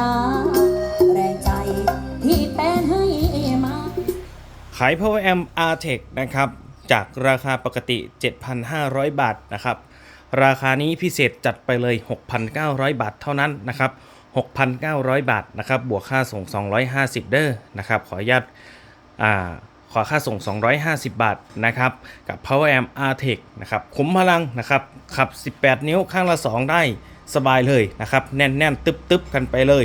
ตา แรงใจที่แปนให้มา ขาย Power Amp Artec นะครับ จากราคาปกติ 7,500 บาทนะครับ ราคานี้พิเศษจัดไปเลย 6,900 บาทเท่านั้นนะครับ 6,900 บาทนะครับ บวกค่าส่ง 250 เด้อนะครับ ขออนุญาตขอค่าส่ง 250 บาทนะครับ กับ Power Amp Artec นะครับ ขุมพลังนะครับ ขับ 18 นิ้วข้างละ 2 ได้ สบายเลยนะครับ แน่นๆ ตึบๆ กันไปเลย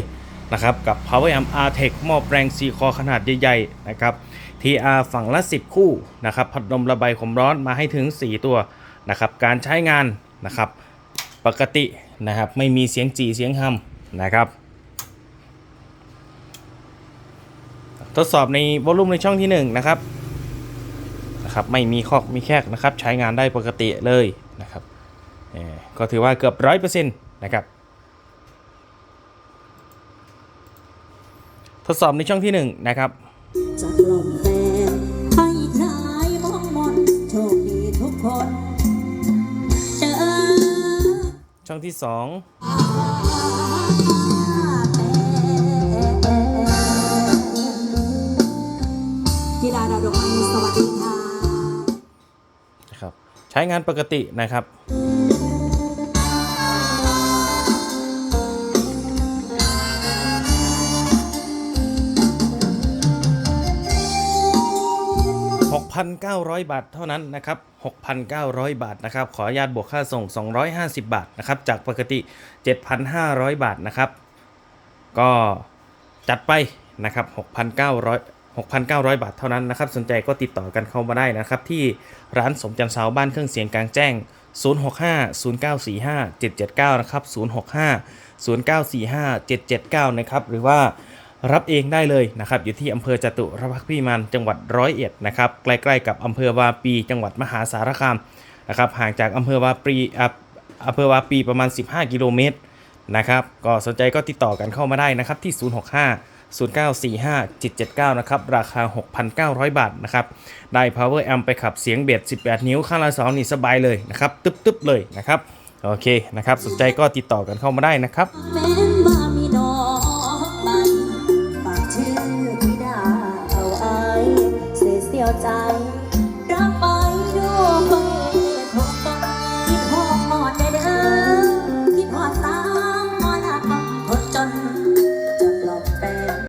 นะครับกับ Power Amp Artec หม้อแปลงซีคอขนาดใหญ่ๆนะครับ TR ฝั่งละ 10 คู่นะครับพัดลมระบายความร้อนมาให้ถึง 4 ตัวนะครับการใช้งานนะครับปกตินะครับไม่มีเสียงจีเสียงฮัมนะครับ ทดสอบในวอลลุ่มในช่องที่1นะครับนะครับไม่มีคอกมีแคกนะครับใช้งานได้ปกติเลยนะครับเออก็ถือว่าเกือบร้อยเปอร์เซ็นต์ นะครับทดสอบในช่องที่ 1 นะครับจากลมแฟนให้คลายมองมนโชคดีทุกคนเจอช่องที่กีฬาดาวดวงนี้สวัสดีค่ะ2นะครับใช้งานปกตินะครับ 6,900 บาทเท่านั้นนะครับ 6,900 บาทนะครับ ขออนุญาตบวกค่าส่ง 250 บาทนะครับ จากปกติ 7,500 บาทนะครับ ก็จัดไปนะครับ 6,900 6,900 บาทเท่านั้นนะครับ สนใจก็ติดต่อกันเข้ามาได้นะครับ ที่ร้านสมจันทร์เซาบ้านเครื่องเสียงกลางแจ้ง 065 0945 779 นะครับ 065 0945 779 นะครับ หรือว่า รับเองได้เลยนะครับอยู่ที่อำเภอจตุรพักษ์พิมานจังหวัดร้อยเอ็ดนะครับใกล้ๆกับอำเภอวาปี จังหวัดมหาสารคามนะครับห่างจากอำเภอวาปีอำเภอวาปีประมาณ 15 กิโลเมตรนะครับก็สนใจก็ติดต่อกันเข้ามาได้นะครับที่ 065 0945 779 นะครับ ราคา 6,900 บาท นะครับ ได้ power amp ไปขับเสียงเบียด 18 นิ้ว ข้างละสองนี่สบายเลยนะครับ ตึ๊บๆเลยนะครับ โอเค นะครับ สนใจก็ติดต่อกันเข้ามาได้นะครับ ยเสียวใจ